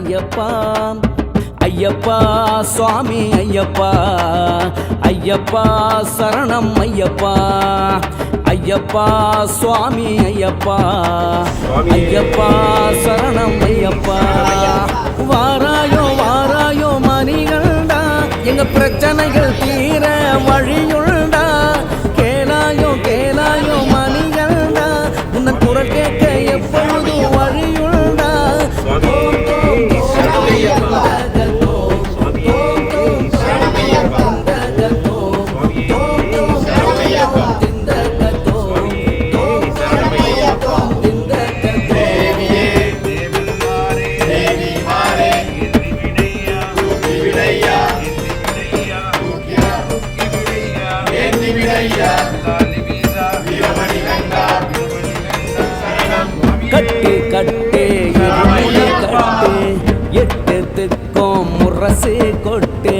ஐயப்பா ஐயப்பா சுவாமி ஐயப்பா ஐயப்பா சரணம் ஐயப்பா ஐயப்பா சுவாமி ஐயப்பா ஐயப்பா சரணம் ஐயப்பா. வாராயோ வாராயோ மணிகண்டா எங்க பிரச்சனைகள் தீர வழியுண்டா. கேளாயோ கேளாயோ மணிகண்டா உன்னை குரல் கேட்க எப்பொழுதும் வழியுண்டா. கட்டு கட்டு இருமுடி கட்டு எட்டு திக்கும் முரசு கொட்டு.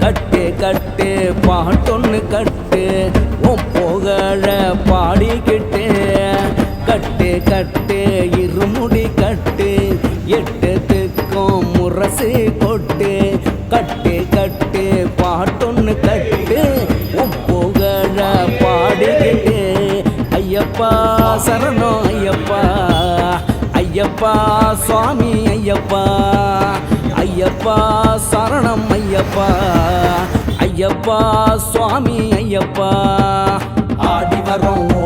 கட்டு கட்டு பாட்டொன்னு கட்டு உன் புகழ பாடிக்கிட்டு. கட்டு கட்டு இருமுடி கட்டு எட்டு திக்கும் முரசு கொட்டு. கட்டு கட்டு பாட்டொன்னு கட்டு. சுவாமி ஐயப்பா ஐயப்பா சரணம் ஐயப்பா ஐயப்பா சுவாமி ஐயப்பா. ஆடி வரோம்.